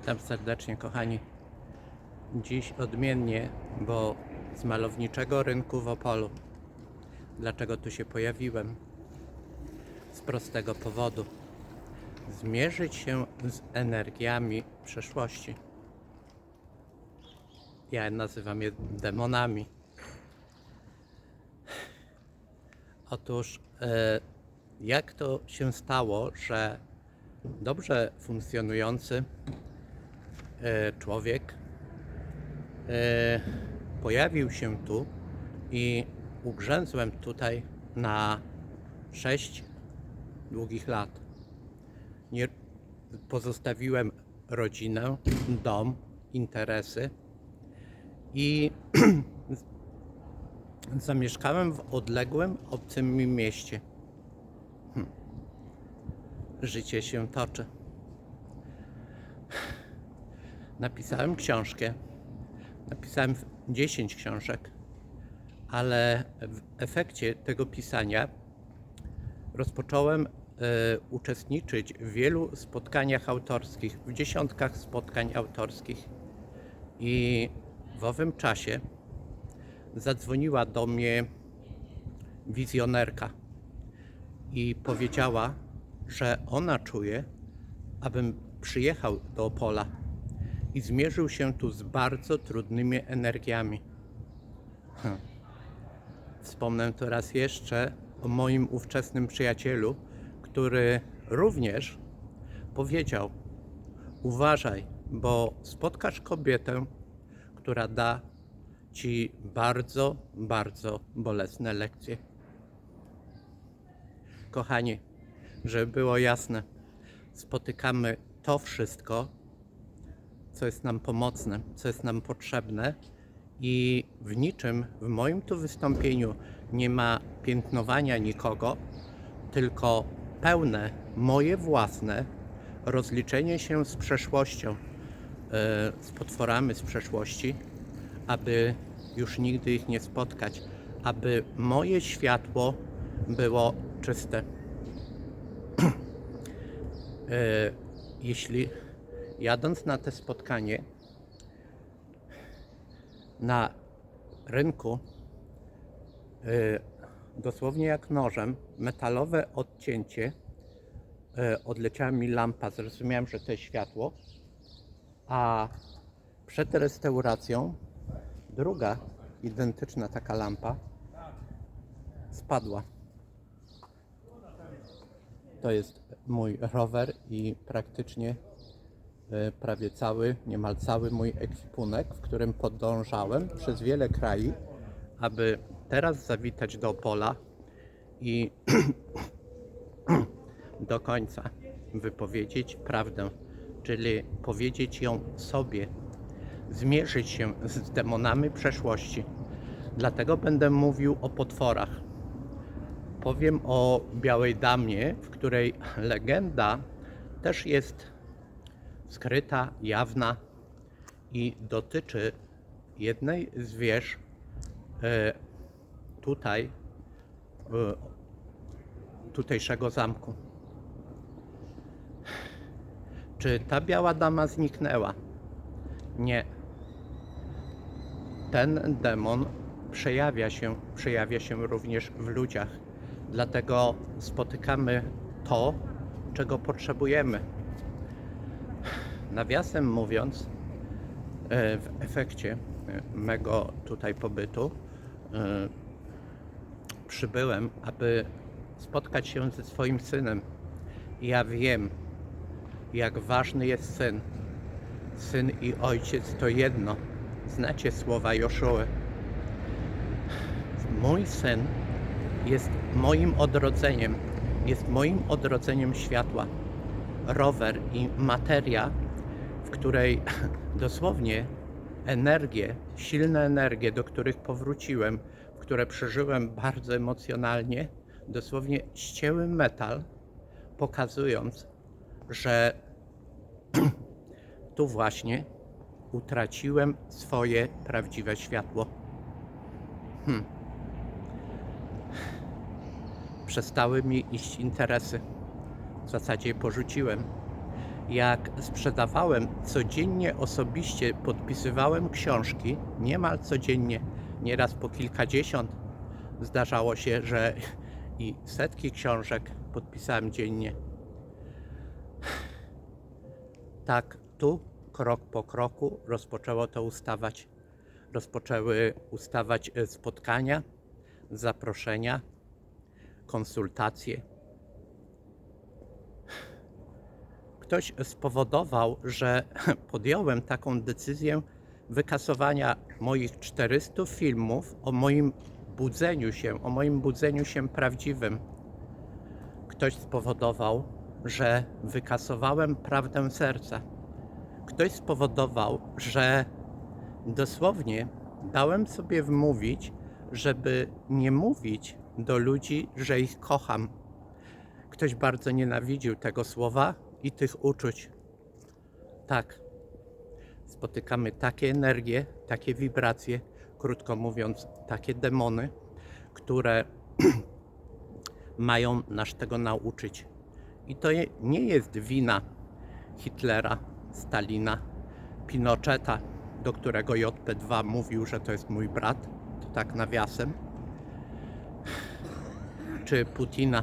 Witam serdecznie, kochani. Dziś odmiennie, bo z malowniczego rynku w Opolu. Dlaczego tu się pojawiłem? Z prostego powodu. Zmierzyć się z energiami przeszłości. Ja nazywam je demonami. Otóż, e, jak to się stało, że dobrze funkcjonujący człowiek e, pojawił się tu i ugrzęzłem tutaj na 6 długich lat. Nie, pozostawiłem rodzinę, dom, interesy i zamieszkałem w odległym, obcym mi mieście. Hm. Życie się toczy. Napisałem książkę. Napisałem 10 książek, ale w efekcie tego pisania rozpocząłem e, uczestniczyć w wielu spotkaniach autorskich, w dziesiątkach spotkań autorskich. I w owym czasie zadzwoniła do mnie wizjonerka i powiedziała, że ona czuje, abym przyjechał do Opola i zmierzył się tu z bardzo trudnymi energiami. Hm. Wspomnę teraz jeszcze o moim ówczesnym przyjacielu, który również powiedział: Uważaj, bo spotkasz kobietę, która da ci bardzo, bardzo bolesne lekcje. Kochani, żeby było jasne, spotykamy to wszystko, co jest nam pomocne, co jest nam potrzebne i w niczym w moim tu wystąpieniu nie ma piętnowania nikogo, tylko pełne moje własne rozliczenie się z przeszłością, e, z potworami z przeszłości, aby już nigdy ich nie spotkać, aby moje światło było czyste. E, Jeśli jadąc na te spotkanie na rynku, e, dosłownie jak nożem, metalowe odcięcie, e, odleciała mi lampa, zrozumiałem, że to jest światło, a przed restauracją druga identyczna taka lampa spadła. To jest mój rower i praktycznie prawie cały, niemal cały mój ekwipunek, w którym podążałem przez wiele krajów, aby teraz zawitać do Opola i do końca wypowiedzieć prawdę, czyli powiedzieć ją sobie, zmierzyć się z demonami przeszłości. Dlatego będę mówił o potworach. Powiem o Białej Damie, w której legenda też jest skryta, jawna i dotyczy jednej z wież e, tutaj, e, tutejszego zamku. Czy ta Biała Dama zniknęła? Nie. Ten demon przejawia się, przejawia się również w ludziach. Dlatego spotykamy to, czego potrzebujemy. Nawiasem mówiąc, e, w efekcie e, mego tutaj pobytu e, przybyłem, aby spotkać się ze swoim synem. Ja wiem, jak ważny jest syn. Syn i ojciec to jedno. Znacie słowa Joszuły. Mój syn jest moim odrodzeniem, jest moim odrodzeniem światła. Rower i materia, w której dosłownie energie, silne energie, do których powróciłem, które przeżyłem bardzo emocjonalnie, dosłownie ścięły metal, pokazując, że tu właśnie utraciłem swoje prawdziwe światło. Hmm. Przestały mi iść interesy. W zasadzie porzuciłem. Jak sprzedawałem codziennie osobiście, podpisywałem książki, niemal codziennie, nieraz po kilkadziesiąt. Zdarzało się, że i setki książek podpisałem dziennie. Tak, tu krok po kroku rozpoczęło to ustawać. Rozpoczęły ustawać e, spotkania, zaproszenia, konsultacje. Ktoś spowodował, że podjąłem taką decyzję wykasowania moich 400 filmów o moim budzeniu się, o moim budzeniu się prawdziwym. Ktoś spowodował, że wykasowałem prawdę serca. Ktoś spowodował, że dosłownie dałem sobie wmówić, żeby nie mówić do ludzi, że ich kocham. Ktoś bardzo nienawidził tego słowa i tych uczuć. Tak, spotykamy takie energie, takie wibracje, krótko mówiąc, takie demony, które mają nas tego nauczyć. I to nie jest wina Hitlera, Stalina, Pinocheta, do którego JP2 mówił, że to jest mój brat, to tak nawiasem, czy Putina.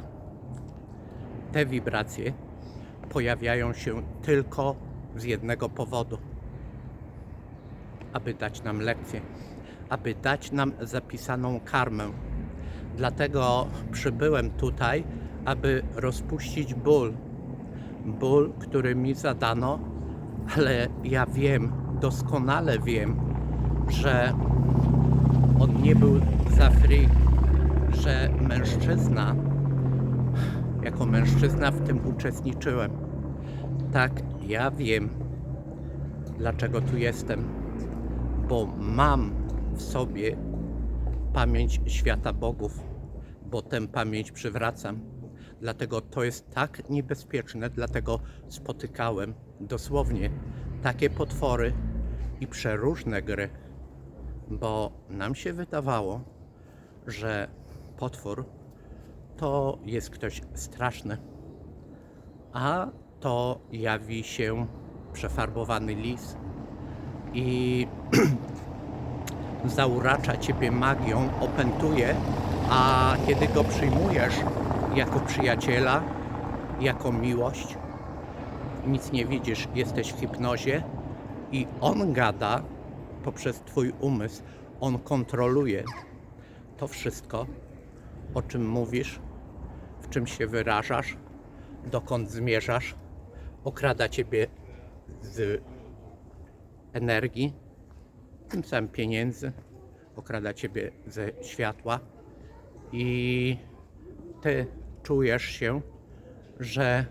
Te wibracje pojawiają się tylko z jednego powodu: aby dać nam lekcję, aby dać nam zapisaną karmę. Dlatego przybyłem tutaj, aby rozpuścić ból. Ból, który mi zadano, ale ja wiem, doskonale wiem, że on nie był za free, że mężczyzna, jako mężczyzna w tym uczestniczyłem. Tak, ja wiem, dlaczego tu jestem, bo mam w sobie pamięć świata bogów, bo tę pamięć przywracam. Dlatego to jest tak niebezpieczne, dlatego spotykałem dosłownie takie potwory i przeróżne gry, bo nam się wydawało, że potwór to jest ktoś straszny, a to jawi się przefarbowany lis i zauracza ciebie magią, opętuje, a kiedy go przyjmujesz jako przyjaciela, jako miłość, nic nie widzisz, jesteś w hipnozie i on gada poprzez twój umysł, on kontroluje to wszystko, o czym mówisz, w czym się wyrażasz, dokąd zmierzasz, okrada ciebie z energii, tym samym pieniędzy, okrada ciebie ze światła i ty czujesz się, że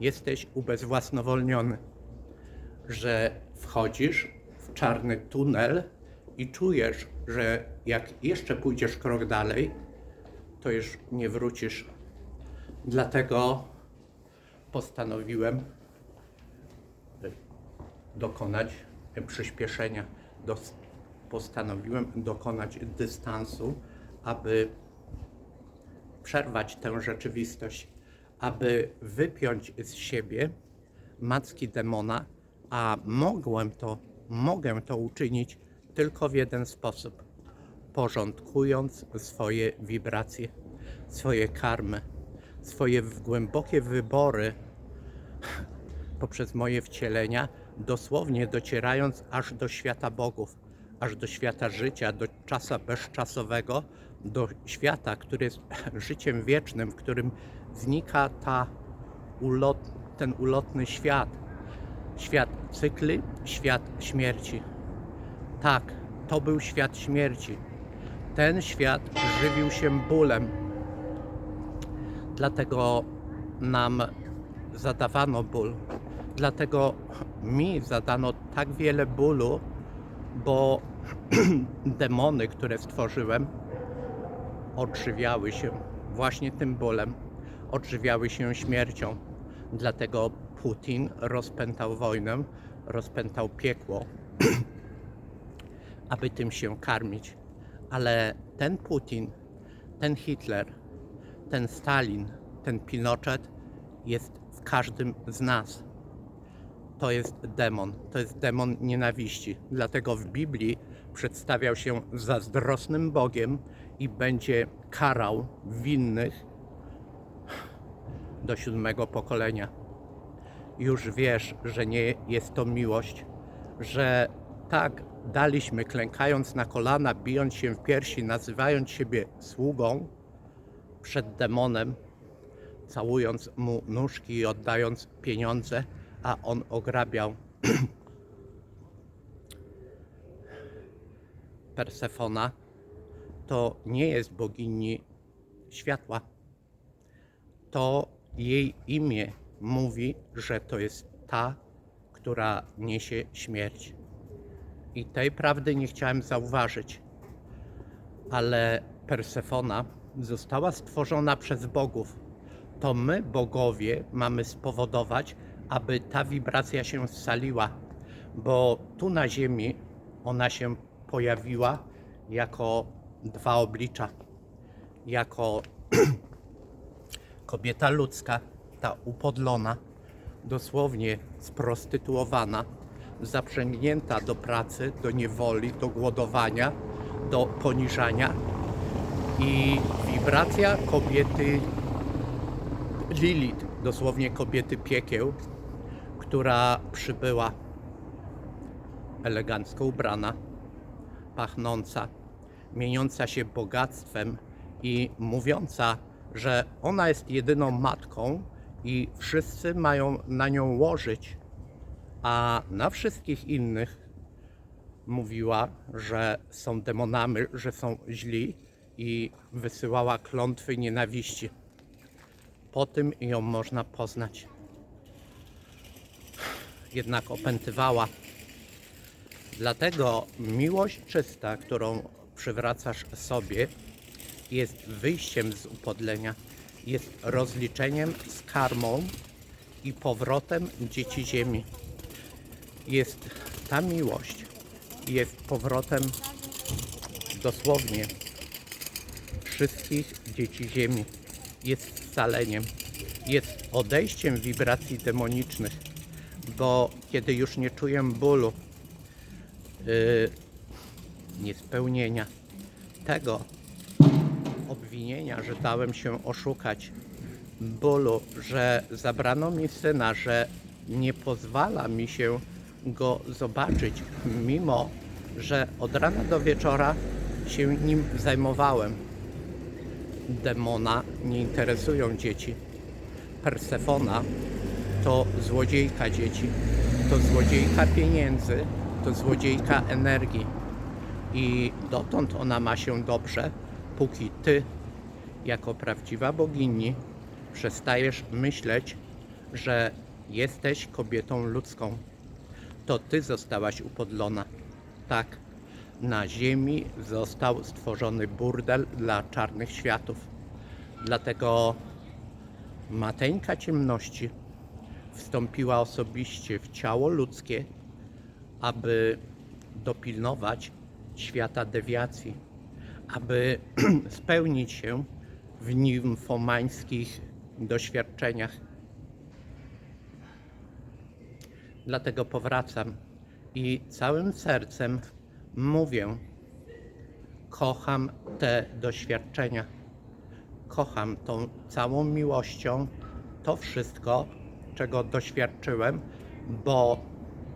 jesteś ubezwłasnowolniony, że wchodzisz w czarny tunel i czujesz, że jak jeszcze pójdziesz krok dalej, to już nie wrócisz. Dlatego postanowiłem dokonać przyspieszenia. Postanowiłem dokonać dystansu, aby przerwać tę rzeczywistość, aby wypiąć z siebie macki demona, a mogłem to, mogę to uczynić tylko w jeden sposób, porządkując swoje wibracje, swoje karmy, swoje głębokie wybory poprzez moje wcielenia, dosłownie docierając aż do świata bogów, aż do świata życia, do czasa bezczasowego, do świata, który jest życiem wiecznym, w którym znika ta ulot, ten ulotny świat. Świat cykli, świat śmierci. Tak, to był świat śmierci. Ten świat żywił się bólem. Dlatego nam zadawano ból. Dlatego mi zadano tak wiele bólu, bo demony, które stworzyłem, odżywiały się właśnie tym bólem, odżywiały się śmiercią. Dlatego Putin rozpętał wojnę, rozpętał piekło, aby tym się karmić. Ale ten Putin, ten Hitler, ten Stalin, ten Pinochet jest w każdym z nas. to jest demon. To jest demon nienawiści. Dlatego w Biblii przedstawiał się zazdrosnym Bogiem i będzie karał winnych do siódmego pokolenia. Już wiesz, że nie jest to miłość, że tak daliśmy, klękając na kolana, bijąc się w piersi, nazywając siebie sługą przed demonem, całując mu nóżki i oddając pieniądze, a on ograbiał Persefona, to nie jest bogini światła. To jej imię mówi, że to jest ta, która niesie śmierć. I tej prawdy nie chciałem zauważyć, ale Persefona została stworzona przez bogów. To my, bogowie, mamy spowodować, aby ta wibracja się scaliła, bo tu na Ziemi ona się pojawiła jako dwa oblicza. Jako kobieta ludzka, ta upodlona, dosłownie sprostytuowana, zaprzęgnięta do pracy, do niewoli, do głodowania, do poniżania i wibracja kobiety Lilith, dosłownie kobiety piekieł, która przybyła elegancko ubrana, pachnąca, mieniąca się bogactwem i mówiąca, że ona jest jedyną matką i wszyscy mają na nią łożyć, a na wszystkich innych mówiła, że są demonami, że są źli i wysyłała klątwy nienawiści. Po tym ją można poznać. Jednak opętywała. Dlatego miłość czysta, którą przywracasz sobie, jest wyjściem z upodlenia, jest rozliczeniem z karmą i powrotem dzieci ziemi. Jest ta miłość, jest powrotem dosłownie wszystkich dzieci ziemi. Jest scaleniem, jest odejściem wibracji demonicznych, bo kiedy już nie czuję bólu, yy, niespełnienia, tego obwinienia, że dałem się oszukać, bólu, że zabrano mi syna, że nie pozwala mi się go zobaczyć, mimo że od rana do wieczora się nim zajmowałem. Demona nie interesują dzieci. Persefona to złodziejka dzieci, to złodziejka pieniędzy, to złodziejka energii. I dotąd ona ma się dobrze, póki ty, jako prawdziwa bogini, przestajesz myśleć, że jesteś kobietą ludzką. To ty zostałaś upodlona. Tak, na ziemi został stworzony burdel dla czarnych światów. Dlatego mateńka ciemności wstąpiła osobiście w ciało ludzkie, aby dopilnować świata dewiacji, aby spełnić się w nimfomańskich doświadczeniach. Dlatego powracam i całym sercem mówię: kocham te doświadczenia. Kocham tą całą miłością to wszystko, czego doświadczyłem, bo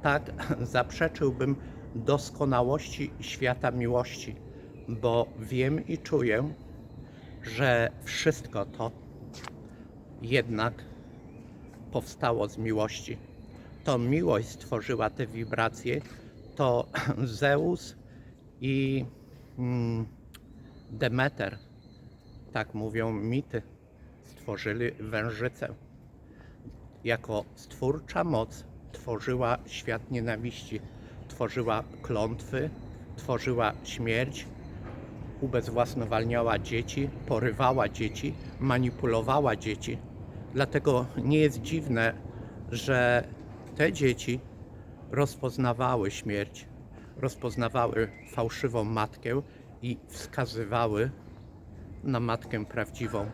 tak zaprzeczyłbym doskonałości świata miłości, bo wiem i czuję, że wszystko to jednak powstało z miłości. To miłość stworzyła te wibracje, to Zeus i mm, Demeter, tak mówią mity, stworzyli wężycę. Jako stwórcza moc tworzyła świat nienawiści, tworzyła klątwy, tworzyła śmierć, ubezwłasnowalniała dzieci, porywała dzieci, manipulowała dzieci. Dlatego nie jest dziwne, że te dzieci rozpoznawały śmierć, rozpoznawały fałszywą matkę i wskazywały na matkę prawdziwą,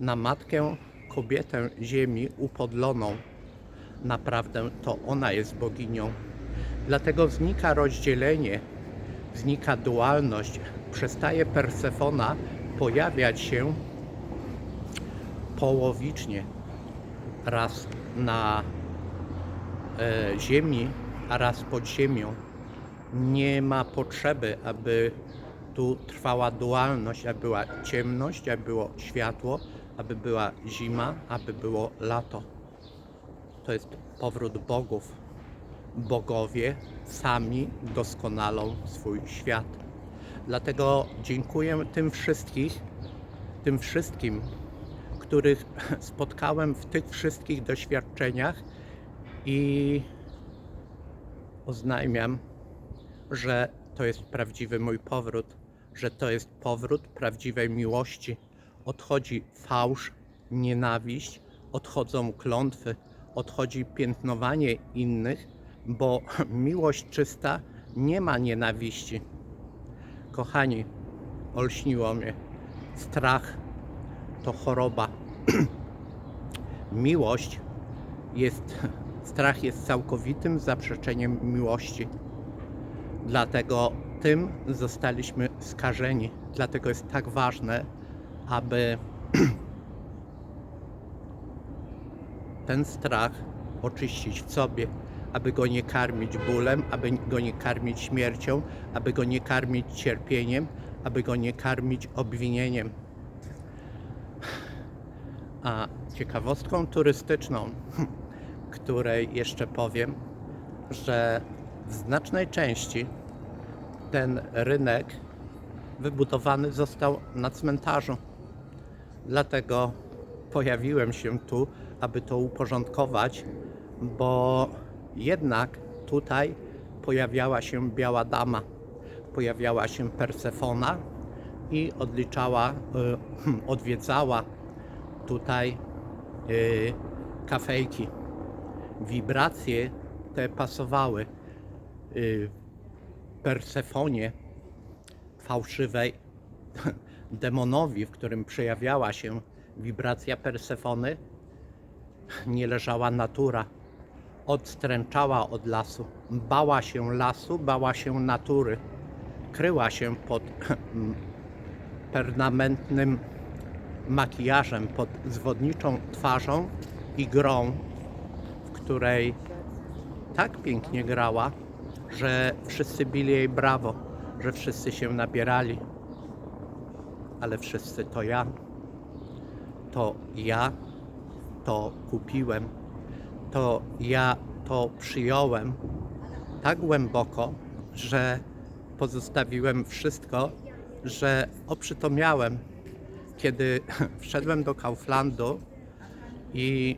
na matkę kobietę ziemi upodloną, naprawdę to ona jest boginią. Dlatego znika rozdzielenie, znika dualność, przestaje Persefona pojawiać się połowicznie, raz na e, ziemi, a raz pod ziemią. Nie ma potrzeby, aby tu trwała dualność, aby była ciemność, aby było światło, aby była zima, aby było lato. To jest powrót bogów. Bogowie sami doskonalą swój świat. Dlatego dziękuję tym wszystkich, tym wszystkim, których spotkałem w tych wszystkich doświadczeniach i oznajmiam, że to jest prawdziwy mój powrót, że to jest powrót prawdziwej miłości. Odchodzi fałsz, nienawiść, odchodzą klątwy, odchodzi piętnowanie innych, bo miłość czysta nie ma nienawiści. Kochani, olśniło mnie. Strach to choroba. Miłość jest, strach jest całkowitym zaprzeczeniem miłości. Dlatego tym zostaliśmy skażeni. Dlatego jest tak ważne, aby ten strach oczyścić w sobie, aby go nie karmić bólem, aby go nie karmić śmiercią, aby go nie karmić cierpieniem, aby go nie karmić obwinieniem. A ciekawostką turystyczną, której jeszcze powiem, że w znacznej części ten rynek wybudowany został na cmentarzu. Dlatego pojawiłem się tu, aby to uporządkować, bo jednak tutaj pojawiała się biała dama, pojawiała się Persefona i odliczała, y, odwiedzała tutaj y, kafejki. Wibracje te pasowały y, Persefonie fałszywej demonowi, w którym przejawiała się wibracja Persefony, nie leżała natura. Odstręczała od lasu, bała się lasu, bała się natury. Kryła się pod permanentnym makijażem, pod zwodniczą twarzą i grą, której tak pięknie grała, że wszyscy bili jej brawo, że wszyscy się nabierali. Ale wszyscy to ja. To ja to kupiłem. To ja to przyjąłem tak głęboko, że pozostawiłem wszystko, że oprzytomniałem, kiedy wszedłem do Kauflandu i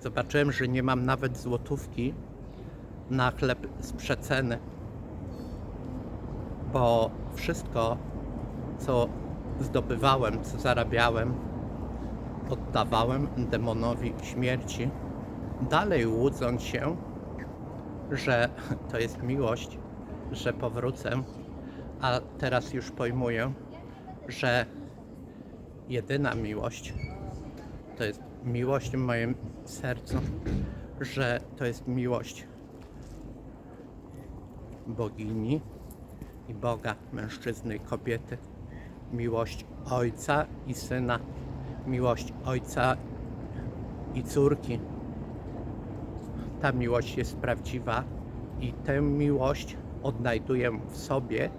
zobaczyłem, że nie mam nawet złotówki na chleb z przeceny, bo wszystko, co zdobywałem, co zarabiałem, oddawałem demonowi śmierci, dalej łudząc się, że to jest miłość, że powrócę, a teraz już pojmuję, że jedyna miłość to jest miłość moim sercu, że to jest miłość bogini i Boga, mężczyzny i kobiety, miłość ojca i syna, miłość ojca i córki. Ta miłość jest prawdziwa i tę miłość odnajduję w sobie,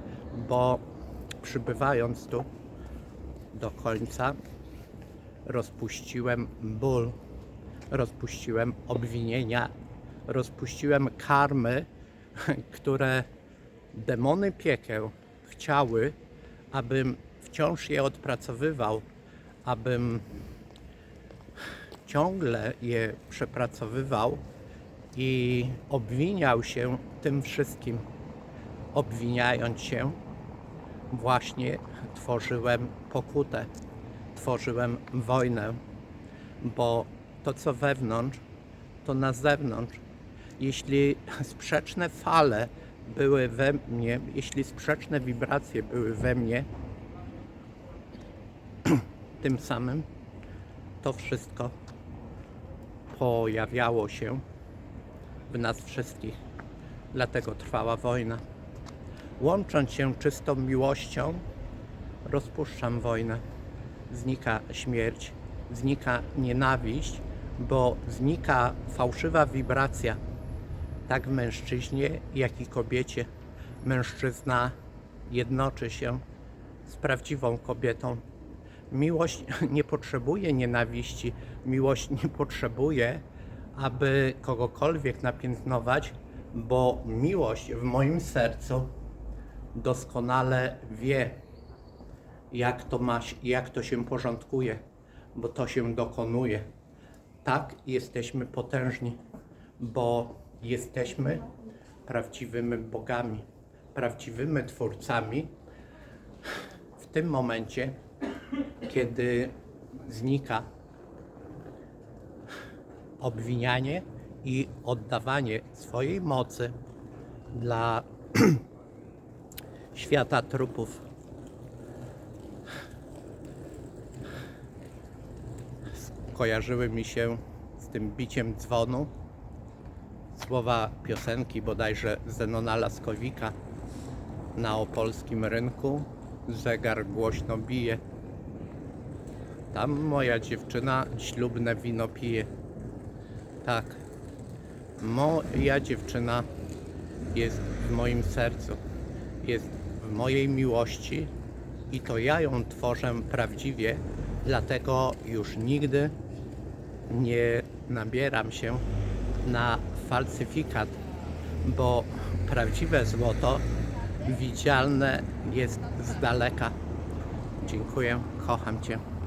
bo przybywając tu do końca rozpuściłem ból, rozpuściłem obwinienia, rozpuściłem karmy, które demony piekieł chciały, abym wciąż je odpracowywał, abym ciągle je przepracowywał i obwiniał się tym wszystkim. Obwiniając się, właśnie tworzyłem pokutę, tworzyłem wojnę, bo to, co wewnątrz, to na zewnątrz. Jeśli sprzeczne fale były we mnie, jeśli sprzeczne wibracje były we mnie, tym samym to wszystko pojawiało się w nas wszystkich. Dlatego trwała wojna. Łącząc się czystą miłością, rozpuszczam wojnę. Znika śmierć, znika nienawiść, bo znika fałszywa wibracja, tak w mężczyźnie, jak i kobiecie. Mężczyzna jednoczy się z prawdziwą kobietą. Miłość nie potrzebuje nienawiści, miłość nie potrzebuje, aby kogokolwiek napiętnować, bo miłość w moim sercu doskonale wie, jak to, ma, jak to się porządkuje, bo to się dokonuje. Tak jesteśmy potężni, bo jesteśmy prawdziwymi bogami, prawdziwymi twórcami. W tym momencie, kiedy znika obwinianie i oddawanie swojej mocy dla świata trupów. Kojarzyły mi się z tym biciem dzwonu słowa piosenki bodajże Zenona Laskowika na opolskim rynku zegar głośno bije. Tam moja dziewczyna ślubne wino pije. Tak, moja dziewczyna jest w moim sercu, jest w mojej miłości i to ja ją tworzę prawdziwie, dlatego już nigdy nie nabieram się na falsyfikat, bo prawdziwe złoto widzialne jest z daleka. Dziękuję, kocham Cię.